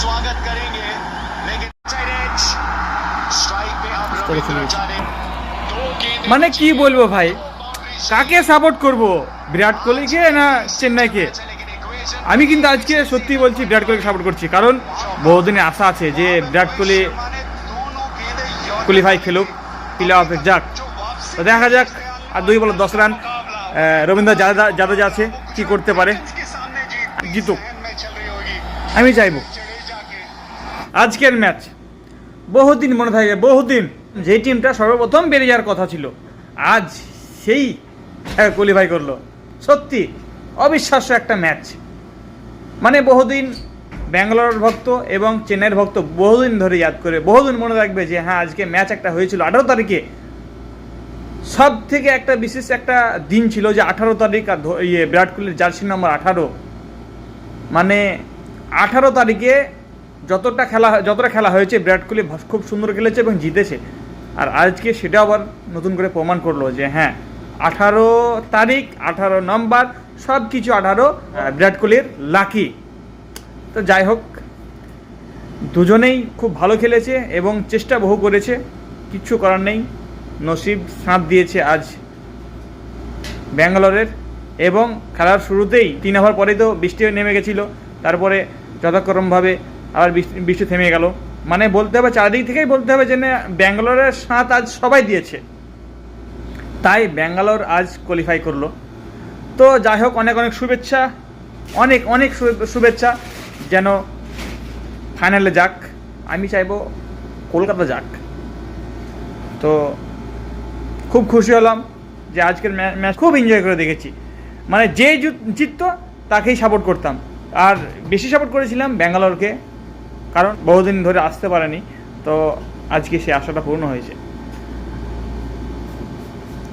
स्वागत करेंगे लेकिन साइड एज स्ट्राइक पे अब रविंद्र जाने दो गेंदें মানে কি বলবো ভাই কাকে সাপোর্ট করব বিরাট কোহলিকে না চেন্নাইকে लेकिन इक्वेशन আমি কিন্তু আজকে সত্যি বলছি বিরাট কোহলিকে সাপোর্ট করছি কারণ বহুদিনের আশা আছে যে বিরাট কোহলি माने दोनों गेंदें यॉर्कर কোয়ালিফাই খেলুক প্লে অফে যাক जो वापसी তো দেখা যাক আর দুই বলো দশ রান আহ, রবীন্দ্র জাদেজা জাদেজা আছে কি করতে পারে के सामने जीत জিতুক जहन में चल रही होगी আমি চাইবো जडेजा के আজকের ম্যাচ। বহুদিন মনে থাকে, বহুদিন যে টিমটা সর্বপ্রথম বেরিয়ে যাওয়ার কথা ছিল, আজ সেই কোয়ালিফাই করল। সত্যি, অবিশ্বাস্য একটা ম্যাচ। মানে বহুদিন ব্যাঙ্গালোর ভক্ত এবং চেন্নাইয়ের ভক্ত বহুদিন ধরে ইয়াদ করে, বহুদিন মনে রাখবে যে হ্যাঁ আজকে ম্যাচ একটা হয়েছিল আঠারো তারিখে। সব থেকে একটা বিশেষ একটা দিন ছিল যে, আঠারো তারিখ আর ইয়ে বিরাট কোহলির জার্সি নম্বর আঠারো। মানে আঠারো তারিখে যতটা খেলা যতটা খেলা হয়েছে বিরাট কোহলি খুব সুন্দর খেলেছে এবং জিতেছে। আর আজকে সেটা আবার নতুন করে প্রমাণ করল যে হ্যাঁ আঠারো তারিখ আঠারো নম্বর সব কিছু আঠারো বিরাট কোহলির লাকি। তো যাই হোক দুজনেই খুব ভালো খেলেছে এবং চেষ্টা বহু করেছে কিচ্ছু করার নেই। নসিব সাঁত দিয়েছে আজ ব্যাঙ্গালোরের এবং খেলার শুরুতেই তিন ওভার পরেই তো বৃষ্টি নেমে গেছিল। তারপরে যথাক্রমভাবে আবার বৃষ্টি বৃষ্টি থেমে গেল। মানে বলতে হবে, চারিদিক থেকেই বলতে হবে যে ব্যাঙ্গালোরের সাঁত আজ সবাই দিয়েছে। তাই ব্যাঙ্গালোর আজ কোয়ালিফাই করল। তো যাই হোক, অনেক অনেক শুভেচ্ছা, অনেক অনেক শুভেচ্ছা। যেন ফাইনালে যাক। আমি চাইব কলকাতা যাক। তো খুব খুশি হলাম যে আজকের ম্যাচ খুব এনজয় করে দেখেছি। মানে যে জিত- জিততো, তাকেই সাপোর্ট করতাম। আর বেশি সাপোর্ট করেছিলাম ব্যাঙ্গালোরকে। কারণ বহুদিন ধরে আসতে পারেনি, তো আজকে সে আশাটা পূর্ণ হয়েছে।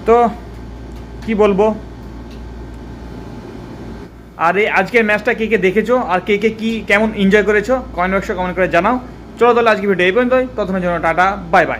তো কি বলব? আর এই আজকের ম্যাচটা কে কে দেখেছ আর কে কে কি কেমন এনজয় করেছ? কমেন্ট বক্সে কমেন্ট করে জানাও। চলো তাহলে আজকে ভিডিও এই পর্যন্তই। ততক্ষণের জন্য টাটা বাই বাই